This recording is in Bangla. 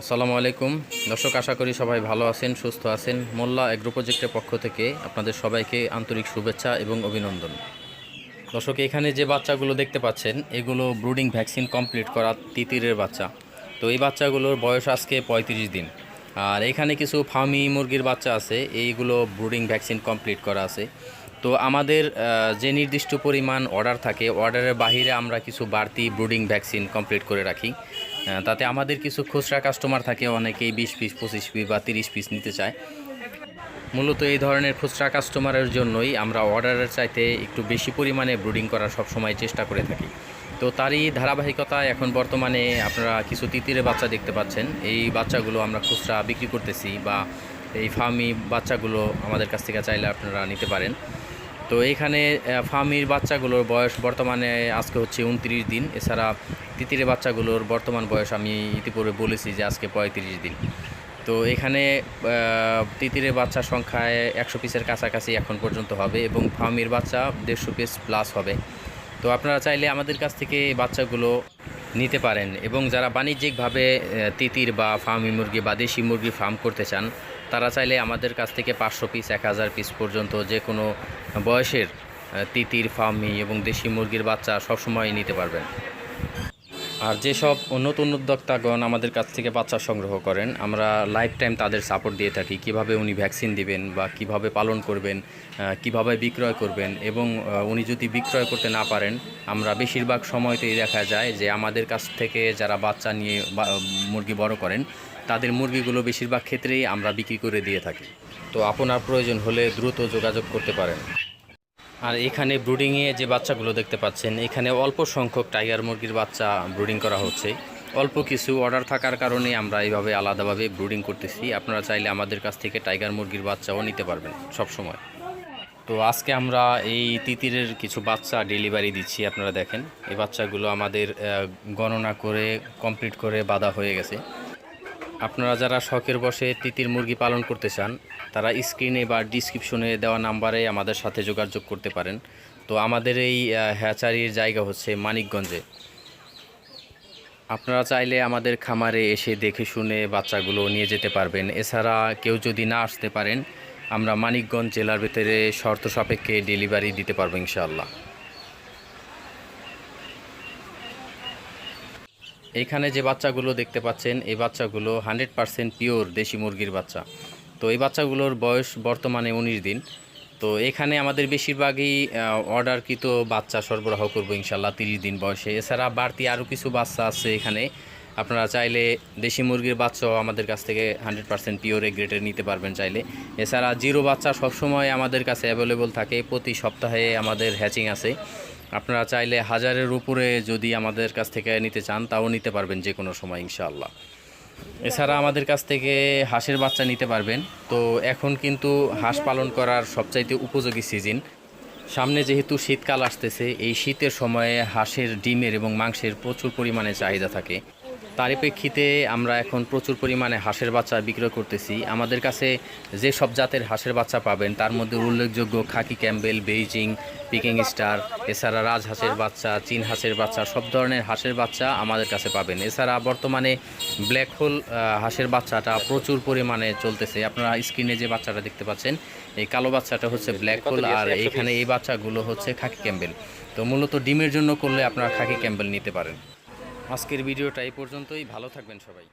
আসসালামু আলাইকুম। দর্শক, আশা করি সবাই ভালো আছেন, সুস্থ আছেন। মোল্লা এগ্রো প্রজেক্টের পক্ষ থেকে আপনাদের সবাইকে আন্তরিক শুভেচ্ছা এবং অভিনন্দন। দর্শক, এখানে যে বাচ্চাগুলো দেখতে পাচ্ছেন, এগুলো ব্রুডিং ভ্যাকসিন কমপ্লিট করা তিতিরের বাচ্চা। তো এই বাচ্চাগুলোর বয়স আজকে পঁয়ত্রিশ দিন। আর এখানে কিছু ফার্মি মুরগির বাচ্চা আছে, এইগুলো ব্রুডিং ভ্যাকসিন কমপ্লিট করা আছে। তো আমাদের যে নির্দিষ্ট পরিমাণ অর্ডার থাকে অর্ডারের বাহিরে আমরা কিছু বাড়তি ব্রুডিং ভ্যাকসিন কমপ্লিট করে রাখি। তাতে আমাদের কিছু খুচরা কাস্টমার থাকে, অনেকেই বিশ পিস, পঁচিশ পিস বা তিরিশ পিস নিতে চায়। মূলত এই ধরনের খুচরা কাস্টমারের জন্যই আমরা অর্ডারের চাইতে একটু বেশি পরিমাণে ব্রুডিং করার সবসময় চেষ্টা করে থাকি। তো তারই ধারাবাহিকতা এখন বর্তমানে আপনারা কিছু তিতিরে বাচ্চা দেখতে পাচ্ছেন। এই বাচ্চাগুলো আমরা খুচরা বিক্রি করতেছি বা এই ফার্মি বাচ্চাগুলো আমাদের কাছ থেকে চাইলে আপনারা নিতে পারেন। তো এখানে ফার্মির বাচ্চাগুলোর বয়স বর্তমানে আজকে হচ্ছে উনত্রিশ দিন। এছাড়া তিতিরে বাচ্চাগুলোর বর্তমান বয়স আমি ইতিপূর্বে বলেছি যে আজকে পঁয়ত্রিশ দিন। তো এখানে তিতিরের বাচ্চার সংখ্যায় একশো পিসের কাছাকাছি এখন পর্যন্ত হবে এবং ফার্মির বাচ্চা দেড়শো পিস প্লাস হবে। তো আপনারা চাইলে আমাদের কাছ থেকে বাচ্চাগুলো নিতে পারেন এবং যারা বাণিজ্যিকভাবে তিতির বা ফার্মি মুরগি বা দেশি মুরগি ফার্ম করতে চান তারা চাইলে আমাদের কাছ থেকে পাঁচশো পিস এক হাজার পিস পর্যন্ত যে কোনো বয়সের তিতির ফার্মি এবং দেশি মুরগির বাচ্চা সবসময় নিতে পারবেন। আর যেসব নতুন উদ্যোক্তাগণ আমাদের কাছ থেকে বাচ্চা সংগ্রহ করেন, আমরা লাইফ টাইম তাদের সাপোর্ট দিয়ে থাকি। কীভাবে উনি ভ্যাকসিন দিবেন বা কীভাবে পালন করবেন কীভাবে বিক্রয় করবেন এবং উনি যদি বিক্রয় করতে না পারেন, আমরা বেশিরভাগ সময়তেই দেখা যায় যে আমাদের কাছ থেকে যারা বাচ্চা নিয়ে মুরগি বড় করেন, তাদের মুরগিগুলো বেশিরভাগ ক্ষেত্রেই আমরা বিক্রি করে দিয়ে থাকি। তো আপনার প্রয়োজন হলে দ্রুত যোগাযোগ করতে পারেন। আর এখানে ব্রুডিংয়ে যে বাচ্চাগুলো দেখতে পাচ্ছেন, এখানে অল্প সংখ্যক টাইগার মুরগির বাচ্চা ব্রুডিং করা হচ্ছে। অল্প কিছু অর্ডার থাকার কারণে আমরা এইভাবে আলাদাভাবে ব্রুডিং করতেছি। আপনারা চাইলে আমাদের কাছ থেকে টাইগার মুরগির বাচ্চাও নিতে পারবেন সব সময় তো আজকে আমরা এই তিতিরের কিছু বাচ্চা ডেলিভারি দিচ্ছি, আপনারা দেখেন। এই বাচ্চাগুলো আমাদের গণনা করে কমপ্লিট করে বাঁধা হয়ে গেছে। আপনারা যারা শখের বসে তিতির মুরগি পালন করতে চান, তারা স্ক্রিনে বা ডিসক্রিপশনে দেওয়া নাম্বারে আমাদের সাথে যোগাযোগ করতে পারেন। তো আমাদের এই হ্যাচারির জায়গা হচ্ছে মানিকগঞ্জে। আপনারা চাইলে আমাদের খামারে এসে দেখে শুনে বাচ্চাগুলো নিয়ে যেতে পারবেন। এছাড়া কেউ যদি না আসতে পারেন, আমরা মানিকগঞ্জ জেলার ভিতরে শর্ত সাপেক্ষে ডেলিভারি দিতে পারব ইনশাআল্লাহ। এখানে যে বাচ্চাগুলো দেখতে পাচ্ছেন, এই বাচ্চাগুলো হান্ড্রেড পারসেন্ট পিওর দেশি মুরগির বাচ্চা। তো এই বাচ্চাগুলোর বয়স বর্তমানে উনিশ দিন। তো এখানে আমাদের বেশিরভাগই অর্ডারকৃত বাচ্চা সরবরাহ করব ইনশাল্লাহ তিরিশ দিন বয়সে। এছাড়া বাড়তি আরও কিছু বাচ্চা আছে এখানে। আপনারা চাইলে দেশি মুরগির বাচ্চাও আমাদের কাছ থেকে হান্ড্রেড পার্সেন্ট পিওর গ্রেডের নিতে পারবেন চাইলে। এছাড়া জিরো বাচ্চা সবসময় আমাদের কাছে অ্যাভেলেবল থাকে। প্রতি সপ্তাহে আমাদের হ্যাচিং আছে। আপনারা চাইলে হাজারের উপরে যদি আমাদের কাছ থেকে নিতে চান, তাও নিতে পারবেন যে কোনো সময়, ইনশাআল্লাহ। এছাড়া আমাদের কাছ থেকে হাঁসের বাচ্চা নিতে পারবেন। তো এখন কিন্তু হাঁস পালন করার সবচাইতে উপযোগী সিজন। সামনে যেহেতু শীতকাল আসতেছে, এই শীতের সময়ে হাঁসের, ডিমের এবং মাংসের প্রচুর পরিমাণে চাহিদা থাকে। তারই প্রেক্ষিতে আমরা এখন প্রচুর পরিমাণে হাঁসের বাচ্চা বিক্রয় করতেছি। আমাদের কাছে যে সব জাতের হাঁসের বাচ্চা পাবেন তার মধ্যে উল্লেখযোগ্য khaki Campbell Beijing Peking star এছাড়া রাজহাঁসের বাচ্চা চীন হাঁসের বাচ্চা সব ধরনের হাঁসের বাচ্চা আমাদের কাছে পাবেন। এছাড়া বর্তমানে ব্ল্যাক হোল হাঁসের বাচ্চাটা প্রচুর পরিমাণে চলতেছে। আপনারা স্ক্রিনে যে বাচ্চাটা দেখতে পাচ্ছেন এই কালো বাচ্চাটা হচ্ছে ব্ল্যাক হোল আর এখানে এই বাচ্চাগুলো হচ্ছে খাকি ক্যাম্বেল। তো মূলত ডিমের জন্য করলে আপনারা খাকি ক্যাম্বেল নিতে পারেন। আজকের ভিডিওটা এই পর্যন্তই। ভালো থাকবেন সবাই।